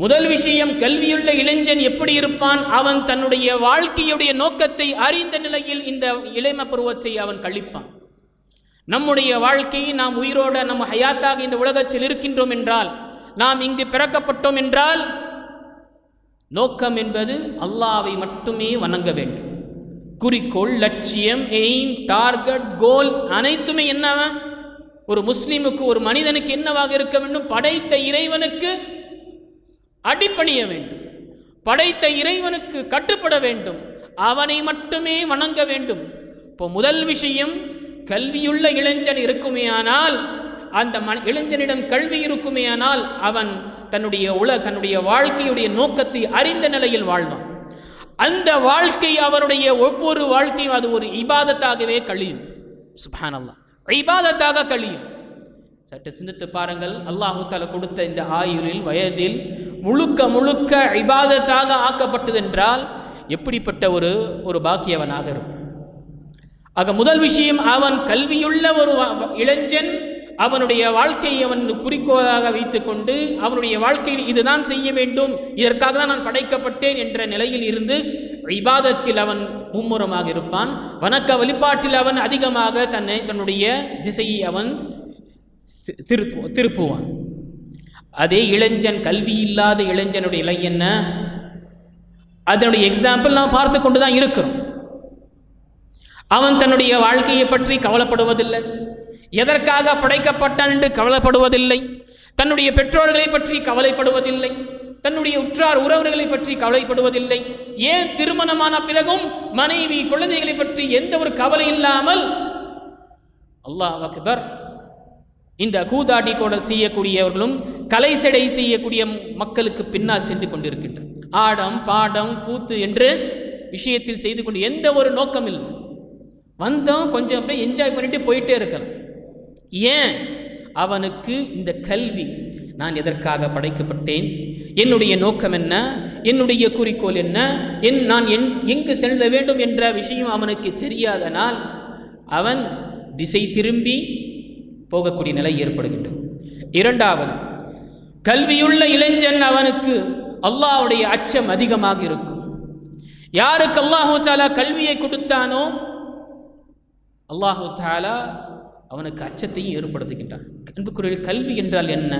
முதல் விஷயம் கல்வியுள்ள இளைஞன் எப்படி இருப்பான்? அவன் தன்னுடைய வாழ்க்கையுடைய நோக்கத்தை அறிந்த நிலையில் இந்த இளம பருவத்தை அவன் கழிப்பான். நம்முடைய வாழ்க்கையை நாம் உயிரோட நம்ம ஹயாத்தாக இந்த உலகத்தில் இருக்கின்றோம் என்றால் நாம் இங்கு பிறக்கப்பட்டோம் என்றால் நோக்கம் என்பது அல்லாவை மட்டுமே வணங்க வேண்டும். குறிக்கோள் லட்சியம் எய்ம் டார்கெட் கோல் அனைத்துமே என்னவன் ஒரு முஸ்லீமுக்கு ஒரு மனிதனுக்கு என்னவாக இருக்க வேண்டும்? படைத்த இறைவனுக்கு அடிப்பணிய வேண்டும். படைத்த இறைவனுக்கு கட்டுப்பட வேண்டும். அவனை மட்டுமே வணங்க வேண்டும். இப்போ முதல் விஷயம் கல்வியுள்ள இளைஞன் இருக்குமேயானால் அந்த ம இளைஞனிடம் கல்வி இருக்குமேயானால் அவன் தன்னுடைய உல தன்னுடைய வாழ்க்கையுடைய நோக்கத்தை அறிந்த நிலையில் வாழ்வான். அந்த வாழ்க்கை அவருடைய ஒவ்வொரு வாழ்க்கையும் அது ஒரு இபாதத்தாகவே கழியும். சுபானல்லா இபாதத்தாக கழியும். சற்று சிந்தித்து பாருங்கள். அல்லாஹு தாலா கொடுத்த இந்த ஆயுளில் வயதில் முழுக்க முழுக்க இபாதத்தாக ஆக்கப்பட்டது என்றால் எப்படிப்பட்ட ஒரு ஒரு பாக்கியவனாக இருக்கும் ஆக முதல் விஷயம் அவன் கல்வியுள்ள ஒரு இளைஞன் அவனுடைய வாழ்க்கையை அவன் குறிக்கோளாக வைத்துக்கொண்டு அவனுடைய வாழ்க்கையில் இதுதான் செய்ய வேண்டும் இதற்காக தான் நான் படைக்கப்பட்டேன் என்ற நிலையில் இருந்து இபாதத்தில் அவன் மும்முரமாக இருப்பான். வணக்க வழிபாட்டில் அவன் அதிகமாக தன்னை தன்னுடைய திசையை அவன் திரு திருப்புவான். அதே இளைஞன் கல்வி இல்லாத இளைஞனுடைய இலை என்ன? அதனுடைய எக்ஸாம்பிள் நாம் பார்த்து கொண்டு தான் இருக்கிறோம். அவன் தன்னுடைய வாழ்க்கையை பற்றி கவலைப்படுவதில்லை. எதற்காக படைக்கப்பட்டான் என்று கவலைப்படுவதில்லை. தன்னுடைய பெற்றோர்களை பற்றி கவலைப்படுவதில்லை. தன்னுடைய உற்றார் உறவர்களை பற்றி கவலைப்படுவதில்லை. ஏன் திருமணமான பிறகும் மனைவி குழந்தைகளை பற்றி எந்த ஒரு கவலை இல்லாமல்? அல்லாஹ் அக்பர் இந்த கூதாட்டி கூட செய்யக்கூடியவர்களும் கலை செடை செய்யக்கூடிய மக்களுக்கு பின்னால் சென்று கொண்டிருக்கின்றனர். ஆடம் பாடம் கூத்து என்று விஷயத்தில் செய்து கொண்டு எந்த ஒரு நோக்கம் இல்லை. வந்தோம் கொஞ்சம் அப்படியே என்ஜாய் பண்ணிட்டு போயிட்டே இருக்கலாம் ஏன்? அவனுக்கு இந்த கல்வி. நான் எதற்காக படைக்கப்பட்டேன்? என்னுடைய நோக்கம் என்ன? என்னுடைய குறிக்கோள் என்ன? என் நான் என் எங்கு செல்ல வேண்டும் என்ற விஷயம் அவனுக்கு தெரியாதனால் அவன் திசை திரும்பி போகக்கூடிய நிலை ஏற்படுகின்றது. இரண்டாவது கல்வியுள்ள இளைஞன் அவனுக்கு அல்லாஹ்வுடைய அச்சம் அதிகமாக இருக்கும். யாருக்கு அல்லாஹு தாலா கல்வியை கொடுத்தானோ அல்லாஹு தாலா அவனுக்கு அச்சத்தையும் ஏற்படுத்துகின்றான். அன்புக்குரிய கல்வி என்றால் என்ன?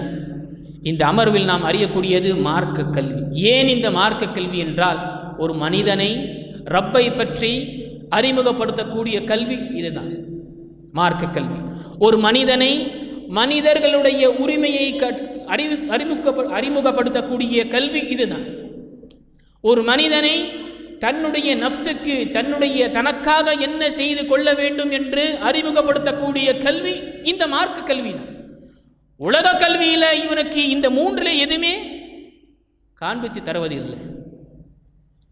இந்த அமர்வில் நாம் அறியக்கூடியது மார்க்க கல்வி. ஏன் இந்த மார்க்க கல்வி என்றால் ஒரு மனிதனை ரப்பை பற்றி அறிமுகப்படுத்தக்கூடிய கல்வி இதுதான். மார்க்க கல்வி ஒரு மனிதனை மனிதர்களுடைய உரிமையை அறிவு அறிமுக அறிமுகப்படுத்தக்கூடிய கல்வி இதுதான். ஒரு மனிதனை தன்னுடைய நஃப்ஸுக்கு தன்னுடைய தனக்காக என்ன செய்து கொள்ள வேண்டும் என்று அறிமுகப்படுத்தக்கூடிய கல்வி இந்த மார்க்க கல்வி தான். உலக கல்வியில் இவனுக்கு இந்த மூன்றில் எதுவுமே காண்பித்து தருவதில்லை.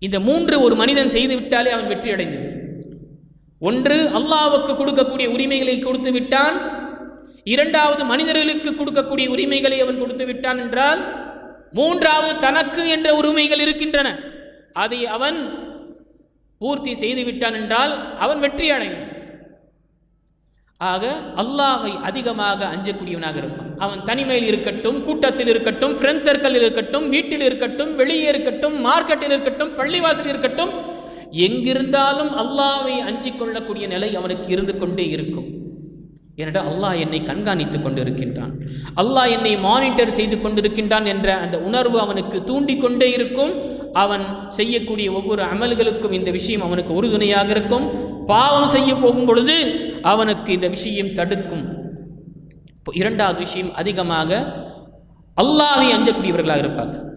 இந்த மூன்று ஒரு மனிதன் செய்து விட்டாலே அவன் வெற்றி அடைந்தது ஒன்று அல்லாவுக்கு கொடுக்கக்கூடிய உரிமைகளை கொடுத்து விட்டான். இரண்டாவது மனிதர்களுக்கு கொடுக்கக்கூடிய உரிமைகளை அவன் கொடுத்து விட்டான் என்றால் மூன்றாவது தனக்கு என்ற உரிமைகள் இருக்கின்றன. அதை அவன் பூர்த்தி செய்து விட்டான் என்றால் அவன் வெற்றி அடையும். ஆக அல்லாஹை அதிகமாக அஞ்சக்கூடியவனாக இருப்பான். அவன் தனிமையில் இருக்கட்டும் கூட்டத்தில் இருக்கட்டும் ஃப்ரெண்ட் சர்க்கிளில் இருக்கட்டும் வீட்டில் இருக்கட்டும் வெளியே இருக்கட்டும் மார்க்கெட்டில் இருக்கட்டும் பள்ளிவாசலில் இருக்கட்டும் எங்கிருந்தாலும் அல்லாவை அஞ்சிக் கொள்ளக்கூடிய நிலை அவனுக்கு இருந்து கொண்டே இருக்கும். ஏனென்றால் அல்லாஹ் என்னை கண்காணித்துக் கொண்டிருக்கின்றான். அல்லாஹ் என்னை மானிட்டர் செய்து கொண்டிருக்கின்றான் என்ற அந்த உணர்வு அவனுக்கு தூண்டிக்கொண்டே இருக்கும். அவன் செய்யக்கூடிய ஒவ்வொரு அமல்களுக்கும் இந்த விஷயம் அவனுக்கு உறுதுணையாக இருக்கும். பாவம் செய்ய போகும் பொழுது அவனுக்கு இந்த விஷயம் தடுக்கும். இப்போ இரண்டாவது விஷயம் அதிகமாக அல்லாவை அஞ்சக்கூடியவர்களாக இருப்பாங்க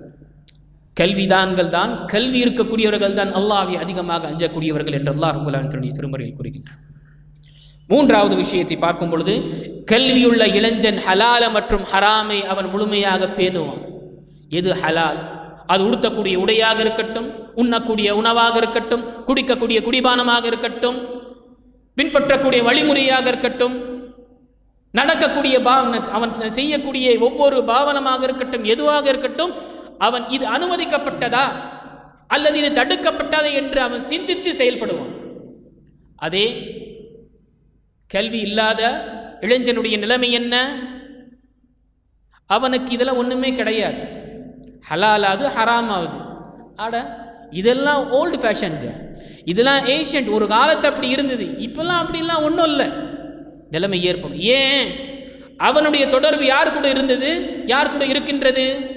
கல்விதான்கள் தான் கல்வி இருக்கக்கூடியவர்கள் தான் அல்லாவை அதிகமாக அஞ்சக்கூடியவர்கள் என்று அல்லாஹ் தன்னுடைய திருமறையில் கூறுகின்றார் மூன்றாவது விஷயத்தை பார்க்கும் பொழுது கல்வியுள்ள இளைஞன் ஹலால மற்றும் ஹராமை அவன் முழுமையாக பேணுவான். எது ஹலால்? அது உடுத்தக்கூடிய உடையாக இருக்கட்டும் உண்ணக்கூடிய உணவாக இருக்கட்டும் குடிக்கக்கூடிய குடிபானமாக இருக்கட்டும் பின்பற்றக்கூடிய வழிமுறையாக இருக்கட்டும் நடக்கக்கூடிய பாவன அவன் செய்யக்கூடிய ஒவ்வொரு பாவனமாக இருக்கட்டும் எதுவாக இருக்கட்டும் அவன் இது அனுமதிக்கப்பட்டதா? அல்லது இது தடுக்கப்பட்டதா என்று அவன் சிந்தித்து செயல்படுவான். அதே கல்வி இல்லாத இளைஞனுடைய நிலைமை என்ன? அவனுக்கு இதெல்லாம் ஒன்றுமே கிடையாது. ஹலாலாவது ஹராமாவது. ஆட இதெல்லாம் ஓல்டு ஃபேஷனுங்க இதெல்லாம் ஏஷியன்ட் ஒரு காலத்து அப்படி இருந்தது. இப்போல்லாம் அப்படிலாம் ஒன்றும் இல்லை. நிலைமை ஏற்படும். ஏன்? அவனுடைய தொடர்பு யார் கூட இருந்தது? யார் கூட இருக்கின்றது?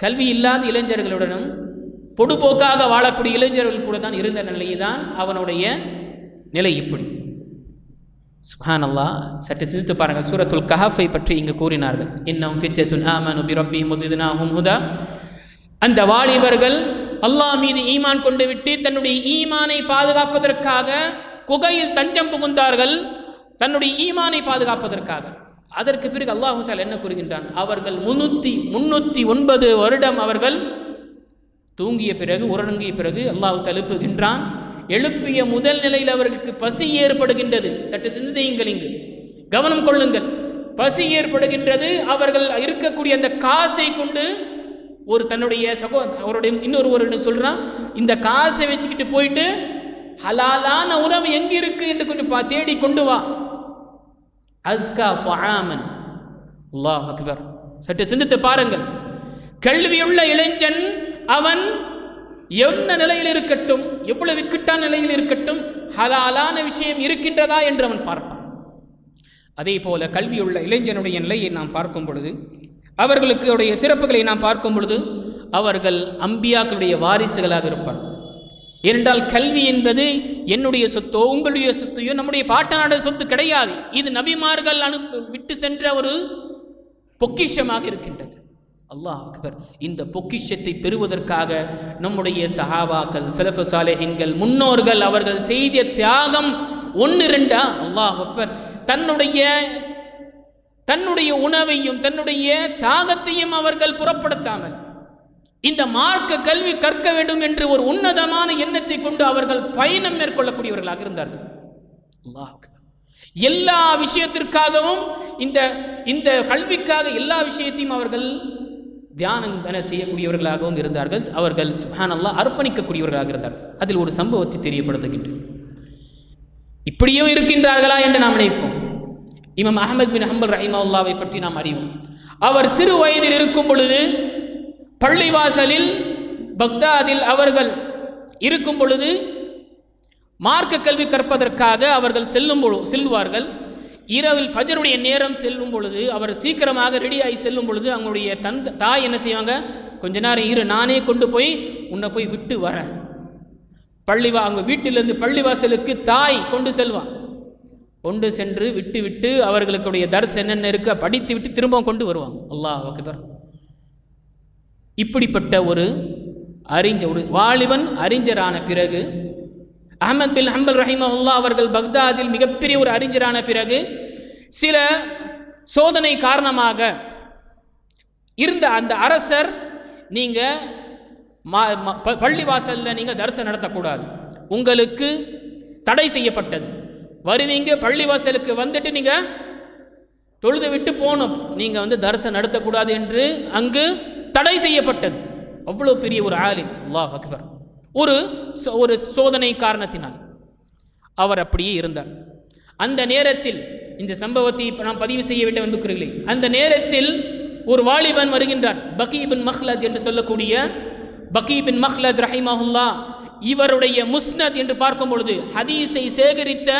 கல்வி இல்லாத இளைஞர்களுடனும் பொடுபோக்காக வாழக்கூடிய இளைஞர்கள் கூட தான் இருந்த நிலைதான் அவனுடைய நிலை இப்படி. சுஹான் அல்லாஹ் சற்று சிந்தித்து பாருங்கள். சூரத்துல் கஹஃபை பற்றி இங்கு கூறினார்கள். இன்னும் ஃபித்தத்துன் ஆமனு பிரப்பி முசிதுனா ஹும்ஹுதா அந்த வாலிபர்கள் அல்லாஹ் மீது ஈமான் கொண்டு விட்டு தன்னுடைய ஈமானை பாதுகாப்பதற்காக குகையில் தஞ்சம் புகுந்தார்கள். தன்னுடைய ஈமானை பாதுகாப்பதற்காக. அதற்கு பிறகு அல்லாஹு என்ன கூறுகின்றான்? அவர்கள் முன்னூற்றி முன்னூற்றி ஒன்பது வருடம் அவர்கள் தூங்கிய பிறகு உறங்கிய பிறகு அல்லாஹு தழுப்புகின்றான் எழுப்பிய முதல் நிலையில் அவர்களுக்கு பசி ஏற்படுகின்றது. சற்று சிந்தியுங்கள் இங்கு. கவனம் கொள்ளுங்கள். பசி ஏற்படுகின்றது. அவர்கள் இருக்கக்கூடிய அந்த காசை கொண்டு ஒரு தன்னுடைய சகோ அவருடைய இன்னொரு ஒரு சொல்றான்? இந்த காசை வச்சுக்கிட்டு போயிட்டு ஹலாலான உணவு எங்க இருக்கு என்று கொஞ்சம் தேடி கொண்டு வா. அஸ்கா பஆமன் அல்லாஹ் அக்பர். சற்று சிந்தித்து பாருங்கள். கல்வியுள்ள இளைஞன் அவன் என்ன நிலையில் இருக்கட்டும் எவ்வளவு விக்கிட்டான நிலையில் இருக்கட்டும் ஹலாலான விஷயம் இருக்கின்றதா என்று அவன் பார்ப்பான். அதே போல கல்வியுள்ள இளைஞனுடைய நிலையை நாம் பார்க்கும் பொழுது அவர்களுக்கு உடைய சிறப்புகளை நாம் பார்க்கும் பொழுது அவர்கள் அம்பியாக்களுடைய வாரிசுகளாக இருப்பார்கள். ஏனென்றால் கல்வி என்பது என்னுடைய சொத்தோ உங்களுடைய சொத்தையோ நம்முடைய பாட்டனாட சொத்து கிடையாது. இது நபிமார்கள் அனு விட்டு சென்ற ஒரு பொக்கிஷமாக இருக்கின்றது. அல்லாஹ் அக்பர் இந்த பொக்கிஷத்தை பெறுவதற்காக நம்முடைய சஹாபாக்கள் செலஃபு சாலேஹின்கள் முன்னோர்கள் அவர்கள் செய்த தியாகம் ஒன்று ரெண்டா? அல்லாஹ் அக்பர் தன்னுடைய தன்னுடைய உணவையும் தன்னுடைய தியாகத்தையும் அவர்கள் புறப்படுத்தாமல் இந்த மார்க்க கல்வி கற்க வேண்டும் என்று ஒரு உன்னதமான எண்ணத்தை கொண்டு அவர்கள் பயணம் மேற்கொள்ளக்கூடியவர்களாக இருந்தார்கள். எல்லா விஷயத்திற்காகவும் இந்த இந்த கல்விக்காக எல்லா விஷயத்தையும் அவர்கள் தியானம் என செய்யக்கூடியவர்களாகவும் இருந்தார்கள். அவர்கள் சுஹானல்லா அர்ப்பணிக்கக்கூடியவர்களாக இருந்தார்கள். அதில் ஒரு சம்பவத்தை தெரியப்படுத்துகின்றேன் இப்படியும் இருக்கின்றார்களா என்று நாம் நினைப்போம். இமம் அஹமத் பின் ஹம்பல் ரஹிமாவுல்லாவை பற்றி நாம் அறிவோம். அவர் சிறு வயதில் இருக்கும் பொழுது பள்ளிவாசலில் பக்தாதில் அவர்கள் இருக்கும் பொழுது மார்க்க கல்வி கற்பதற்காக அவர்கள் செல்லும் பொழுது செல்வார்கள். இரவில் ஃபஜருடைய நேரம் செல்லும் பொழுது அவர் சீக்கிரமாக ரெடியாகி செல்லும் பொழுது அவங்களுடைய தந்த தாய் என்ன செய்வாங்க? கொஞ்ச நேரம் இரு நானே கொண்டு போய் உன்னை போய் விட்டு வரேன். பள்ளிவா அவங்க வீட்டிலிருந்து பள்ளிவாசலுக்கு தாய் கொண்டு செல்வான். கொண்டு சென்று விட்டு விட்டு அவர்களுக்குடைய தர்ஸ் என்னென்ன இருக்க? படித்து விட்டு திரும்பவும் கொண்டு வருவாங்க. அல்லாஹ் அக்பர். இப்படிப்பட்ட ஒரு அறிஞர் ஒரு வாலிபன் அறிஞரான பிறகு அஹமத் பின் ஹம்பல் ரஹிமஹுல்லா அவர்கள் பக்தாதில் மிகப்பெரிய ஒரு அறிஞரான பிறகு சில சோதனை காரணமாக இருந்த அந்த அரசர் நீங்கள் பள்ளிவாசலில் நீங்கள் தரிசனம் நடத்தக்கூடாது. உங்களுக்கு தடை செய்யப்பட்டது. வருவீங்க பள்ளிவாசலுக்கு வந்துட்டு நீங்கள் தொழுது விட்டு போகணும். நீங்கள் வந்து தரிசனம் நடத்தக்கூடாது என்று அங்கு தடை செய்யப்பட்டது. அவ்வளோ பெரிய ஒரு ஆலிம். அல்லாஹ் அக்பர். ஒரு சோ- ஒரு சோதனை காரணத்தினால் அவர் அப்படியே இருந்தார். அந்த நேரத்தில் இந்த சம்பவத்தை இப்போ நான் பதிவு செய்ய வேண்டும் என்று அந்த நேரத்தில் ஒரு வாலிபன் வருகின்றார் பகீபின் மஹ்லத் என்று சொல்லக்கூடிய பகீபின் மஹ்லத் ரஹிமஹுல்லா. இவருடைய முஸ்னத் என்று பார்க்கும் பொழுது ஹதீஸை சேகரித்த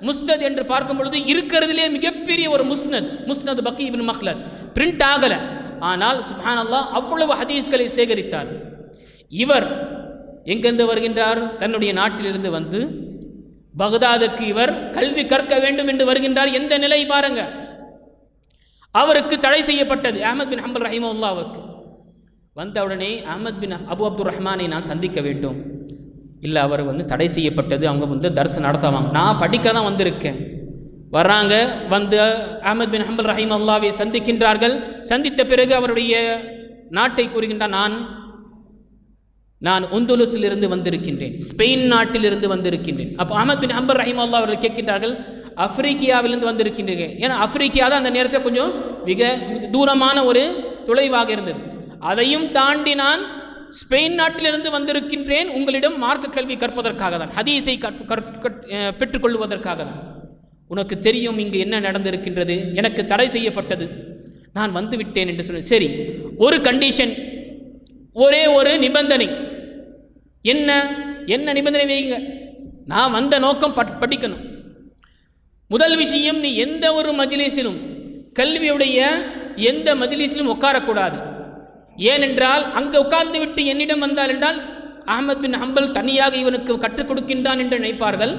முஸ்னத் என்று பார்க்கும் பொழுது இருக்கிறதுலே மிகப்பெரிய ஒரு முஸ்னத். முஸ்னத் பகீபின் மஹ்லத். பிரிண்ட் ஆகலை. ஆனால் சுப்ஹானல்லாஹ் அவ்வளவு ஹதீஸ்களை சேகரித்தார். இவர் எங்கிருந்து வருகின்றார்? தன்னுடைய நாட்டிலிருந்து வந்து பகதாதுக்கு இவர் கல்வி கற்க வேண்டும் என்று வருகின்றார். எந்த நிலை பாருங்க. அவருக்கு தடை செய்யப்பட்டது அஹமத் பின் ஹம்பல் ரஹிமுல்லாவுக்கு வந்த உடனே அஹமத் பின் அபு அப்துல் ரஹ்மானை நான் சந்திக்க வேண்டும். இல்லை அவர் வந்து தடை செய்யப்பட்டது அவங்க வந்து தரிசனம் நடத்துவாங்க நான் படிக்க தான் வந்திருக்கேன். வர்றாங்க. வந்து அஹமத் பின் ஹம்பல் ரஹீம் அல்லாவை சந்திக்கின்றார்கள். சந்தித்த பிறகு அவருடைய நாட்டை கூறுகின்றார் நான் நான் உந்துலுசிலிருந்து வந்திருக்கின்றேன். ஸ்பெயின் நாட்டிலிருந்து வந்திருக்கின்றேன். அப்போ அஹமத் பின் ஹம்பர் ரஹீம் அல்லா அவர்கள் கேட்கின்றார்கள் ஆப்பிரிக்கியாவிலிருந்து வந்திருக்கின்றீங்க ஏன்னா ஆப்பிரிக்கா தான் அந்த நேரத்தில் கொஞ்சம் மிக தூரமான ஒரு துளைவாக இருந்தது. அதையும் தாண்டி நான் ஸ்பெயின் நாட்டிலிருந்து வந்திருக்கின்றேன். உங்களிடம் மார்க்க கல்வி கற்பதற்காக தான் ஹதீஸை கற்பு கற்- கற்- பெற்றுக்கொள்வதற்காக தான். உனக்கு தெரியும் இங்கு என்ன நடந்திருக்கின்றது. எனக்கு தடை செய்யப்பட்டது. நான் வந்துவிட்டேன் என்று சொன்னேன் சரி ஒரு கண்டிஷன் ஒரே ஒரு நிபந்தனை. என்ன? என்ன நிபந்தனை வைங்க நான் வந்த நோக்கம் பட் படிக்கணும். முதல் விஷயம் நீ எந்த ஒரு மஜ்லிஸிலும் கல்வியுடைய எந்த மஜ்லிஸிலும் உட்காரக்கூடாது. ஏனென்றால் அங்கே உட்கார்ந்து விட்டு என்னிடம் வந்தால் என்றால் அகமது பின் ஹம்பல் தனியாக இவனுக்கு கற்றுக் கொடுக்கின்றான் என்று நினைப்பார்கள்.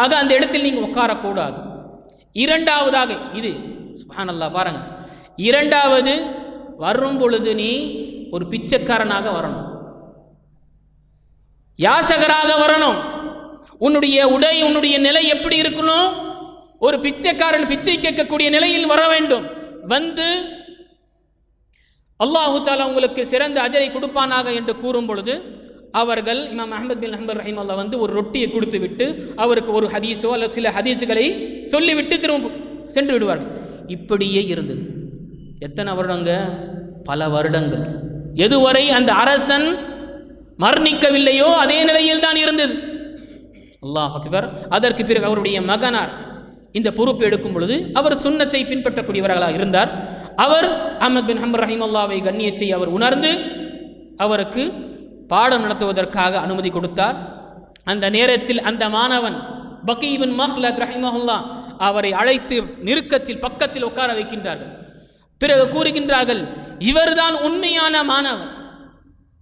ஆக அந்த இடத்தில் நீங்கள் உட்காரக்கூடாது. இரண்டாவதாக இது சுபானல்லா பாருங்க. இரண்டாவது வரும் பொழுது நீ ஒரு பிச்சைக்காரனாக வரணும். யாசகராக வரணும். உன்னுடைய உடை உன்னுடைய நிலை எப்படி இருக்கணும் ஒரு பிச்சைக்காரன் பிச்சை கேட்கக்கூடிய நிலையில் வர வேண்டும். வந்து அல்லாஹு தாலா உங்களுக்கு சிறந்த அஜரை கொடுப்பானாக என்று கூறும் பொழுது அவர்கள் இமாம் அஹமத் பின் ஹம்பர் ரஹீம் அல்லா வந்து ஒரு ரொட்டியை கொடுத்து விட்டு அவருக்கு ஒரு ஹதீஸோ அல்லது சில ஹதீஸுகளை சொல்லிவிட்டு திரும்ப சென்று விடுவார்கள். இப்படியே இருந்தது. எத்தனை வருடங்க? பல வருடங்கள். எதுவரை அந்த அரசன் மரணிக்கவில்லையோ அதே நிலையில் தான் இருந்தது. அல்லாஹ் அக்பர். அதற்கு பிறகு அவருடைய மகனார் இந்த பொறுப்பு எடுக்கும் பொழுது அவர் சுண்ணத்தை பின்பற்றக்கூடியவர்களாக இருந்தார். அவர் அஹமத் பின் ஹம்பர் ரஹிமல்லாவை கண்ணியத்தை அவர் உணர்ந்து அவருக்கு பாடம் நடத்துவதற்காக அனுமதி கொடுத்தார். அந்த நேரத்தில் அந்த மாணவன் பக்கீபின் மஹ்லத் ரஹிமஹுல்லா அவரை அழைத்து நெருக்கத்தில் பக்கத்தில் உட்கார வைக்கின்றார்கள். பிறகு கூறுகின்றார்கள் இவர்தான் உண்மையான மாணவர்.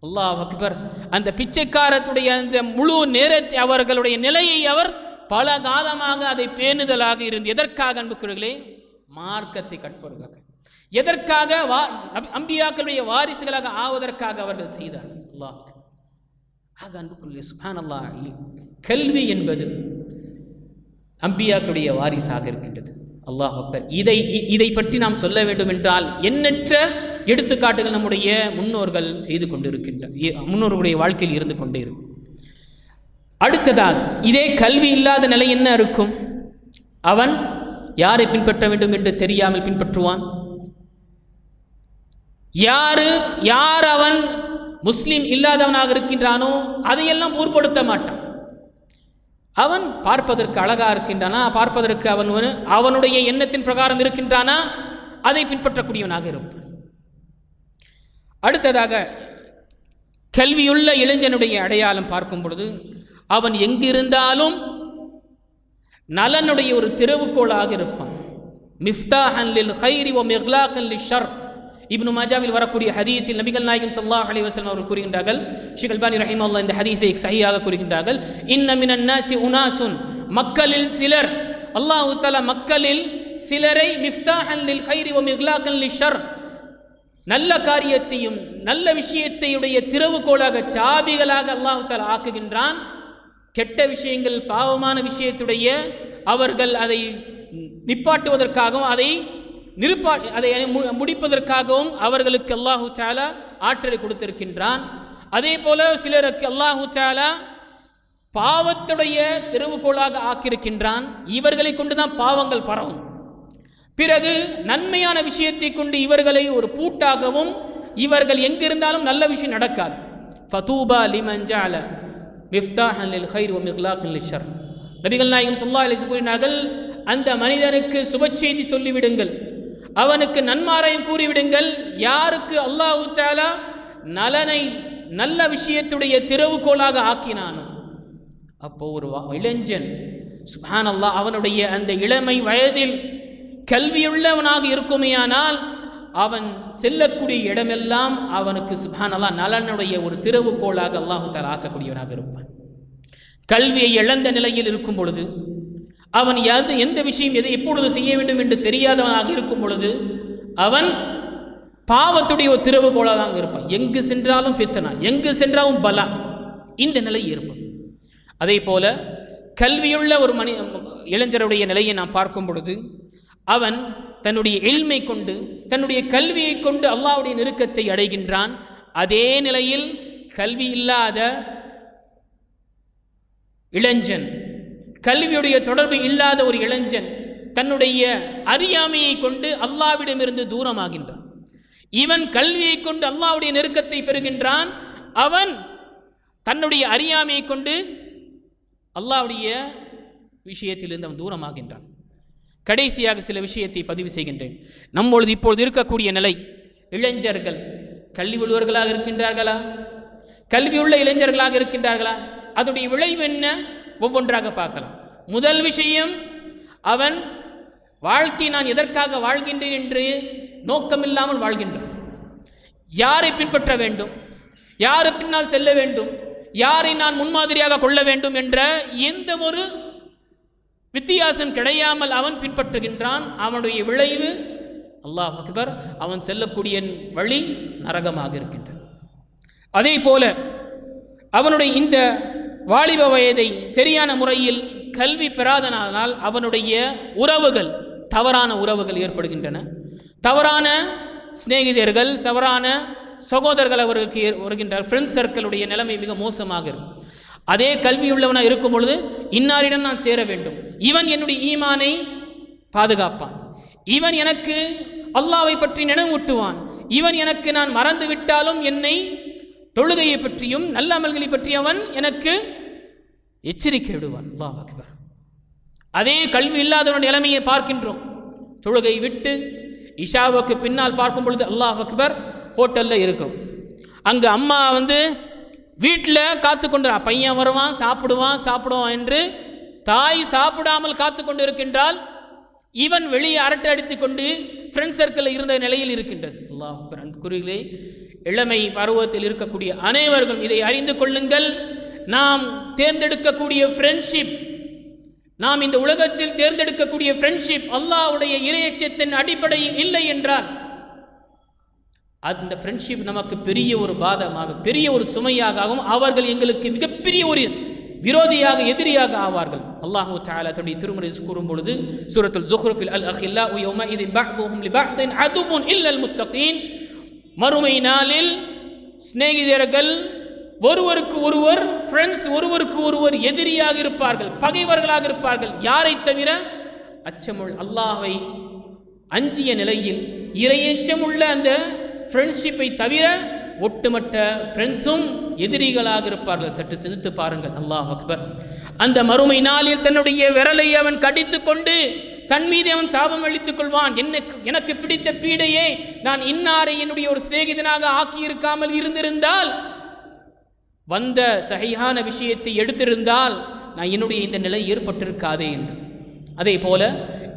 அல்லாஹ் அக்பர் அந்த பிச்சைக்காரத்துடைய அந்த முழு நேரத்தை அவர்களுடைய நிலையை அவர் பல காலமாக அதை பேணுதலாக இருந்து எதற்காக அன்புக்குறீர்களே மார்க்கத்தை கற்பதற்காக எதற்காக வா அம்பியாக்களுடைய வாரிசுகளாக ஆவதற்காக அவர்கள் செய்தார்கள். அல்லாஹ் ஆக அன்புக்குரிய சுபானல்லா அல்லாஹ் கல்வி என்பது அம்பியாக்களுடைய வாரிசாக இருக்கின்றது. அல்லாஹ் அக்பர். இதை இதை பற்றி நாம் சொல்ல வேண்டும் என்றால் எண்ணற்ற எடுத்துக்காட்டுகள் நம்முடைய முன்னோர்கள் செய்து கொண்டிருக்கின்ற முன்னோர்களுடைய வாழ்க்கையில் இருந்து கொண்டே இருக்கும். அடுத்ததாக இதே கல்வி இல்லாத நிலை என்ன இருக்கும்? அவன் யாரை பின்பற்ற வேண்டும் என்று தெரியாமல் பின்பற்றுவான்? யாரு யார் அவன் முஸ்லீம் இல்லாதவனாக இருக்கின்றானோ? அதையெல்லாம் பொருட்படுத்த மாட்டான். அவன் பார்ப்பதற்கு அழகா இருக்கின்றானா? பார்ப்பதற்கு அவன் ஒரு- அவனுடைய எண்ணத்தின் பிரகாரம் இருக்கின்றானா? அதை பின்பற்றக்கூடியவனாக இருப்பான். அடுத்ததாக கல்வியுள்ள இளைஞனுடைய அடையாளம் பார்க்கும் பொழுது அவன் எங்கிருந்தாலும் நலனுடைய ஒரு திறவுகோளாக இருப்பான். மிஃப்தாஹன் லில் ஹைரி ஒ மிக்லாக்கன் லில் ஷர். இப்னு மாஜாவில் வரக்கூடிய ஹதீஸில் நபிகள் நாயகம் சல்லா அலி வசலம் அவர்கள் கூறுகின்றார்கள் ஷேக் அல்பானி ரஹிமஹுல்லாஹ் இந்த ஹதீஸை சஹீஹாக கூறுகின்றார்கள் இன்ன மினன் நாசி உனாசுன் மக்களில் சிலர் அல்லாஹு தஆலா மக்களில் சிலரை மிஃப்தாஹன் லில் ஹைரி வ மிக்லாக்கன் ஷர் நல்ல காரியத்தையும் நல்ல விஷயத்தையுடைய திறவுகோளாக சாபிகளாக அல்லாஹு தலா ஆக்குகின்றான். கெட்ட விஷயங்கள் பாவமான விஷயத்துடைய அவர்கள் அதை நிப்பாட்டுவதற்காகவும் அதை நிருப்பா அதை முடிப்பதற்காகவும் அவர்களுக்கு அல்லாஹு சாலா ஆற்றலை கொடுத்திருக்கின்றான். அதே போல சிலருக்கு அல்லாஹு சாலா பாவத்துடைய தெருவுகோளாக ஆக்கியிருக்கின்றான். இவர்களை கொண்டுதான் பாவங்கள் பரவும். பிறகு நன்மையான விஷயத்தை கொண்டு இவர்களை ஒரு பூட்டாகவும் இவர்கள் எங்கிருந்தாலும் நல்ல விஷயம் நடக்காது. ஃபதூபா லிமஞ்சால ஜஅல மிஃப்தாஹன் லில் கைர் வ மிக்லாகன் லில் நபிகள் நாயகம் சொல்லா அலைஹி கூறினார்கள் அந்த மனிதனுக்கு சுபச்செய்தி சொல்லிவிடுங்கள். அவனுக்கு நன்மாரையும் கூறிவிடுங்கள். யாருக்கு அல்லாஹ் தஆலா நலனை நல்ல விஷயத்துடைய திறவுகோலாக ஆக்கினானோ? அப்போ ஒரு வா- இளைஞன் சுப்ஹானல்லாஹ் அவனுடைய அந்த இளமை வயதில் கல்வியுள்ளவனாக இருக்குமேயானால் அவன் செல்லக்கூடிய இடமெல்லாம் அவனுக்கு சுப்ஹானல்லாஹ் நலனுடைய ஒரு திறவுகோலாக அல்லாஹு தஆலா ஆக்கக்கூடியவனாக இருப்பான். கல்வியை இழந்த நிலையில் இருக்கும் பொழுது அவன் யாது எந்த விஷயம் எதை எப்பொழுது செய்ய வேண்டும் என்று தெரியாதவனாக இருக்கும் பொழுது அவன் பாவத்துடைய ஒரு திறவு திறவுகோலாக இருப்பான். எங்கு சென்றாலும் ஃபித்னா எங்கு சென்றாலும் பலா. இந்த நிலை ஏற்படும். அதே போல கல்வியுள்ள ஒரு மனி இளைஞருடைய நிலையை நாம் பார்க்கும் பொழுது அவன் தன்னுடைய எளிமை கொண்டு தன்னுடைய கல்வியை கொண்டு அல்லாவுடைய நெருக்கத்தை அடைகின்றான். அதே நிலையில் கல்வி இல்லாத இளைஞன் கல்வியுடைய தொடர்பு இல்லாத ஒரு இளைஞன் தன்னுடைய அறியாமையை கொண்டு அல்லாவிடமிருந்து தூரமாகின்றான். இவன் கல்வியை கொண்டு அல்லாவுடைய நெருக்கத்தை பெறுகின்றான். அவன் தன்னுடைய அறியாமையை கொண்டு அல்லாவுடைய விஷயத்திலிருந்து அவன் தூரமாகின்றான். கடைசியாக சில விஷயத்தை பதிவு செய்கின்றேன். நம்மொழுது இப்பொழுது இருக்கக்கூடிய நிலை இளைஞர்கள் கல்வி உள்ளவர்களாக இருக்கின்றார்களா? கல்வி உள்ள இளைஞர்களாக இருக்கின்றார்களா? அதனுடைய விளைவு என்ன? ஒவ்வொன்றாக பார்க்கலாம். முதல் விஷயம் அவன் வாழ்க்கை நான் எதற்காக வாழ்கின்றேன் என்று நோக்கமில்லாமல் வாழ்கின்றான். யாரை பின்பற்ற வேண்டும்? யாரு பின்னால் செல்ல வேண்டும்? யாரை நான் முன்மாதிரியாக கொள்ள வேண்டும் என்ற எந்த ஒரு வித்தியாசம் கிடையாமல் அவன் பின்பற்றுகின்றான். அவனுடைய விளைவு அல்லாஹ் அக்பர் அவன் செல்லக்கூடிய வழி நரகமாக இருக்கின்றது. அதே போல அவனுடைய இந்த வாலிப வயதை சரியான முறையில் கல்வி பெறாதனால் அவனுடைய உறவுகள் தவறான உறவுகள் ஏற்படுகின்றன. தவறான சிநேகிதர்கள் தவறான சகோதரர்கள் அவர்களுக்கு ஏ- வருகின்றார். ஃப்ரெண்ட் சர்க்கிளுடைய நிலைமை மிக மோசமாக இருக்கும். அதே கல்வியுள்ளவனாக இருக்கும் பொழுது இன்னாரிடம் நான் சேர வேண்டும். இவன் என்னுடைய ஈமானை பாதுகாப்பான். இவன் எனக்கு அல்லாவை பற்றி நினைவூட்டுவான். இவன் எனக்கு நான் மறந்து விட்டாலும் என்னை தொழுகையை பற்றியும் நல்ல அமல்களை பற்றி அவன் எனக்கு எச்சரிக்கை விடுவான். அல்லாஹ் அக்பர். அதே கல்வி இல்லாதவனுடைய நிலைமையை பார்க்கின்றோம். தொழுகை விட்டு இஷாவுக்கு பின்னால் பார்க்கும் பொழுது அல்லாஹ் அக்பர் ஹோட்டலில் இருக்கிறோம் அங்கே அம்மா வந்து வீட்டில் காத்து கொண்டு பையன் வருவான் சாப்பிடுவான் சாப்பிடுவான் என்று தாய் சாப்பிடாமல் காத்து கொண்டு இருக்கின்றால் இவன் வெளியே அரட்டை அடித்து கொண்டு ஃப்ரெண்ட் சர்க்கிளில் இருந்த நிலையில் இருக்கின்றது. அல்லாஹ் அக்பர் அன்புக்குரியர்களே இளமை பருவத்தில் இருக்கக்கூடிய அனைவரும் இதை அறிந்து கொள்ளுங்கள். நாம் தேர்ந்தெடுக்கக்கூடிய ஃப்ரெண்ட்ஷிப் நாம் இந்த உலகத்தில் தேர்ந்தெடுக்கக்கூடிய ஃப்ரெண்ட்ஷிப் அல்லாவுடைய இறையச்சத்தின் அடிப்படையில் இல்லை என்றால் அந்த ஃப்ரெண்ட்ஷிப் நமக்கு பெரிய ஒரு பாதமாக பெரிய ஒரு சுமையாகவும் அவர்கள் எங்களுக்கு மிகப்பெரிய ஒரு விரோதியாக எதிரியாக ஆவார்கள். அல்லாஹு தாலா தன்னுடைய திருமுறையில் கூறும் பொழுது சூரத்துல் ஜுஹ்ருஃபில் அல் அஹில்லா யௌம இது பஅதுஹும் லிபஅதின் அதுவும் இல்லல் முத்தகீன். மறுமை நாளில் சிநேகிதர்கள் ஒருவருக்கு ஒருவர் ஃப்ரெண்ட்ஸ் ஒருவருக்கு ஒருவர் எதிரியாக இருப்பார்கள் பகைவர்களாக இருப்பார்கள். யாரை தவிர அச்சமுள் அல்லாஹை அஞ்சிய நிலையில் இரையச்சமுள்ள அந்த ஃப்ரெண்ட்ஷிப்பை தவிர ஒட்டுமொத்த ஃப்ரெண்ட்ஸும் எதிரிகளாக இருப்பார்கள். சற்று சிந்தித்து பாருங்கள். அல்லாஹ் அக்பர். அந்த மறுமை நாளில் தன்னுடைய விரலை அவன் கடித்து கொண்டு தன் மீது அவன் சாபம் அளித்துக் கொள்வான். எனக்கு எனக்கு பிடித்த பீடையே நான் இன்னாரை என்னுடைய ஒரு சிநேகிதனாக ஆக்கியிருக்காமல் இருந்திருந்தால் வந்த சகையான விஷயத்தை எடுத்திருந்தால் நான் என்னுடைய இந்த நிலை ஏற்பட்டிருக்காதே என்று. அதே போல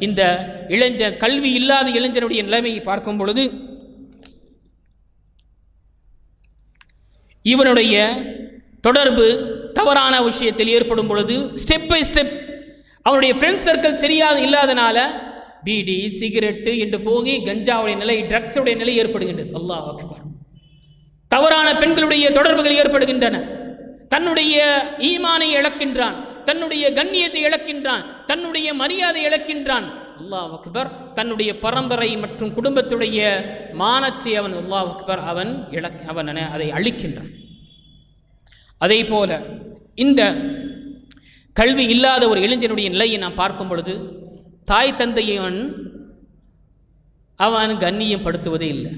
இந்த இளைஞர் கல்வி இல்லாத இளைஞனுடைய நிலைமையை பார்க்கும் பொழுது இவனுடைய தொடர்பு தவறான விஷயத்தில் ஏற்படும் பொழுது ஸ்டெப் பை ஸ்டெப் அவனுடைய ஃப்ரெண்ட் சர்க்கிள் சரியாக இல்லாதனால பீடி சிகரெட்டு என்று போகி கஞ்சாவுடைய நிலை ட்ரக்ஸுடைய நிலை ஏற்படுகின்றது. அல்லாஹ் அக்பர். தவறான பெண்களுடைய தொடர்புகள் ஏற்படுகின்றன. தன்னுடைய ஈமானை இழக்கின்றான் தன்னுடைய கண்ணியத்தை இழக்கின்றான் தன்னுடைய மரியாதை இழக்கின்றான். அல்லாஹ் அக்பர். தன்னுடைய பரம்பரை மற்றும் குடும்பத்துடைய மானத்தை அவன் அல்லாஹ் அக்பர் அவன் இழக் அவன் அதை அழிக்கின்றான். அதே போல இந்த கல்வி இல்லாத ஒரு இளைஞனுடைய நிலையை நாம் பார்க்கும் பொழுது தாய் தந்தையவன் அவன் கண்ணியப்படுத்துவதே கண்ணியம் படுத்துவதே இல்லை.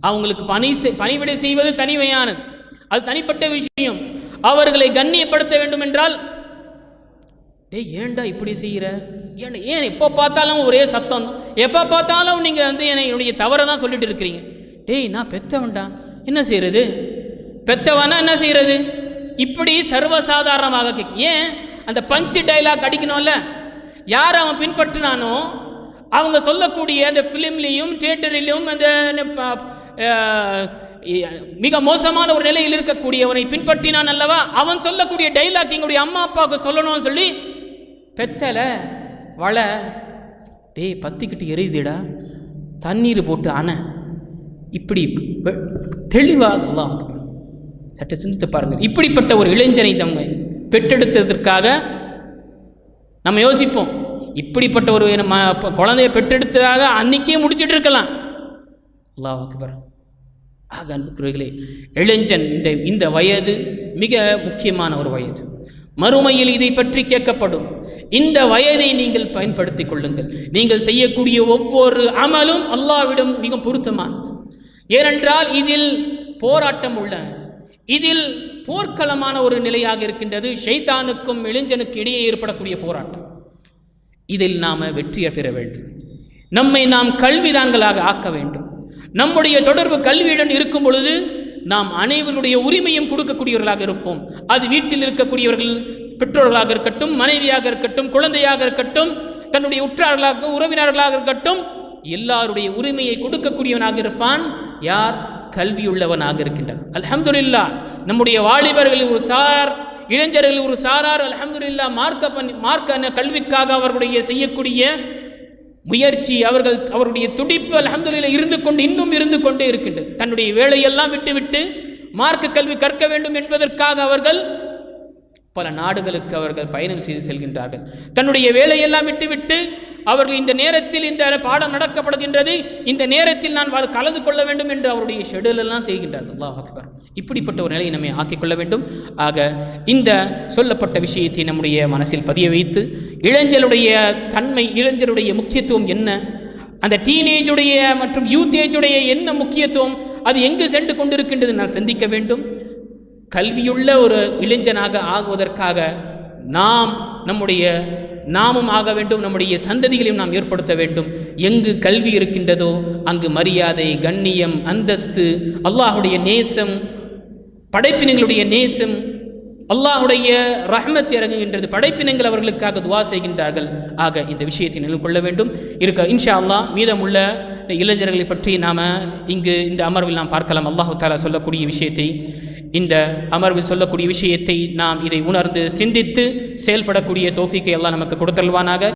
அவங்களுக்கு பணி செய்- பணிவிடை செய்வது தனிமையானது. அது தனிப்பட்ட விஷயம். அவர்களை கண்ணியப்படுத்த வேண்டும் என்றால் டேய் ஏன்டா இப்படி செய்கிற ஏன் ஏன் எப்போ பார்த்தாலும் ஒரே சத்தம்? தான் எப்போ பார்த்தாலும் நீங்கள் வந்து என்னை என்னுடைய தவறை தான் சொல்லிட்டு இருக்கிறீங்க. டேய் நான் பெத்தவன்டா. என்ன செய்கிறது பெத்தவனா என்ன செய்கிறது இப்படி சர்வசாதாரணமாக கேட்க ஏன்? அந்த பஞ்சு டைலாக் அடிக்கணும்ல? யார் அவன் பின்பற்றினானோ அவங்க சொல்லக்கூடிய அந்த ஃபிலிம்லேயும் தியேட்டரிலும் அந்த மிக மோசமான ஒரு நிலையில் இருக்கக்கூடியவனை பின்பற்றினான் அல்லவா? அவன் சொல்லக்கூடிய டைலாக் எங்களுடைய அம்மா அப்பாவுக்கு சொல்லணும்னு சொல்லி பெத்தல வளை டேய் பத்திக்கிட்டு எரியுதுடா. தண்ணீர் போட்டு அணை. இப்படி வெ- தெளிவாக சற்று சிந்தித்து பாருங்கள். இப்படிப்பட்ட ஒரு இளைஞனை நம்ம பெற்றெடுத்ததற்காக நம்ம யோசிப்போம். இப்படிப்பட்ட ஒரு நம்ம ப- குழந்தையை பெற்றெடுத்ததாக அன்னைக்கே முடிச்சிட்டு இருக்கலாம். அல்லாஹ் அக்பர். ஆக அன்புக்குரியர்களே இளைஞன் இந்த இந்த வயது மிக முக்கியமான ஒரு வயது. மறுமையில் இதை பற்றி கேட்கப்படும். இந்த வயதை நீங்கள் பயன்படுத்திக் கொள்ளுங்கள். நீங்கள் செய்யக்கூடிய ஒவ்வொரு அமலும் அல்லாவிடம் மிக பொருத்தமானது. ஏனென்றால் இதில் போராட்டம் உள்ள இதில் போர்க்களமான ஒரு நிலையாக இருக்கின்றது. ஷைத்தானுக்கும் இளைஞனுக்கு இடையே ஏற்படக்கூடிய போராட்டம். இதில் நாம் வெற்றியை பெற வேண்டும். நம்மை நாம் கல்விதான்களாக ஆக்க வேண்டும். நம்முடைய தொடர்பு கல்வியுடன் இருக்கும் பொழுது நாம் அனைவருடைய உரிமையும் கொடுக்கக்கூடியவர்களாக இருப்போம். அது வீட்டில் இருக்கக்கூடியவர்கள் பெற்றோர்களாக இருக்கட்டும் மனைவியாக இருக்கட்டும் குழந்தையாக இருக்கட்டும் தன்னுடைய உற்றார்களாக உறவினர்களாக இருக்கட்டும் எல்லாருடைய உரிமையை கொடுக்கக்கூடியவனாக இருப்பான். யார்? கல்வியுள்ளவனாக இருக்கின்றான். இல்லா நம்முடைய வாலிபர்களில் ஒரு சார் இளைஞர்கள் ஒரு சாரார் அல்ஹம்துலில்லா மார்க்க பண்ணி மார்க்க கல்விக்காக அவர்களுடைய செய்யக்கூடிய முயற்சி அவர்கள் அவருடைய துடிப்பு அல்ஹம்துலில்லா இருந்து கொண்டு இன்னும் இருந்து கொண்டே இருக்கின்றது. தன்னுடைய வேலையெல்லாம் விட்டுவிட்டு மார்க்க கல்வி கற்க வேண்டும் என்பதற்காக அவர்கள் பல நாடுகளுக்கு அவர்கள் பயணம் செய்து செல்கின்றார்கள். தன்னுடைய வேலையெல்லாம் விட்டுவிட்டு அவர்கள் இந்த நேரத்தில் இந்த பாடம் நடக்கப்படுகின்றது இந்த நேரத்தில் நான் கலந்து கொள்ள வேண்டும் என்று அவருடைய ஷெடியூல் எல்லாம் செய்கின்றார்கள். அல்லாஹ் அக்பர். இப்படிப்பட்ட ஒரு நிலையை நம்மை ஆக்கிக் கொள்ள வேண்டும். ஆக இந்த சொல்லப்பட்ட விஷயத்தை நம்முடைய மனசில் பதிய வைத்து இளைஞருடைய தன்மை இளைஞருடைய முக்கியத்துவம் என்ன? அந்த டீனேஜுடைய மற்றும் யூத் ஏஜுடைய என்ன முக்கியத்துவம்? அது எங்கு சென்று கொண்டிருக்கின்றது நான் சிந்திக்க வேண்டும். கல்வியுள்ள ஒரு இளைஞனாக ஆகுவதற்காக நாம் நம்முடைய நாமும் ஆக வேண்டும். நம்முடைய சந்ததிகளையும் நாம் ஏற்படுத்த வேண்டும். எங்கு கல்வி இருக்கின்றதோ அங்கு மரியாதை கண்ணியம் அந்தஸ்து அல்லாஹுடைய நேசம் படைப்பினங்களுடைய நேசம் அல்லாஹுடைய ரஹ்மத் இறங்குகின்றது. படைப்பினங்கள் அவர்களுக்காக துவா செய்கின்றார்கள். ஆக இந்த விஷயத்தை நினைவு கொள்ள வேண்டும். இருக்க இன்ஷா அல்லாஹ் மீதமுள்ள இந்த இளைஞர்களை பற்றி நாம் இங்கு இந்த அமர்வில் நாம் பார்க்கலாம். அல்லாஹு தாலா சொல்லக்கூடிய விஷயத்தை இந்த அமர்வில் சொல்லக்கூடிய விஷயத்தை நாம் இதை உணர்ந்து சிந்தித்து செயல்படக்கூடிய தோஃபிக்கை எல்லாம் நமக்கு கொடுத்தல்வானாக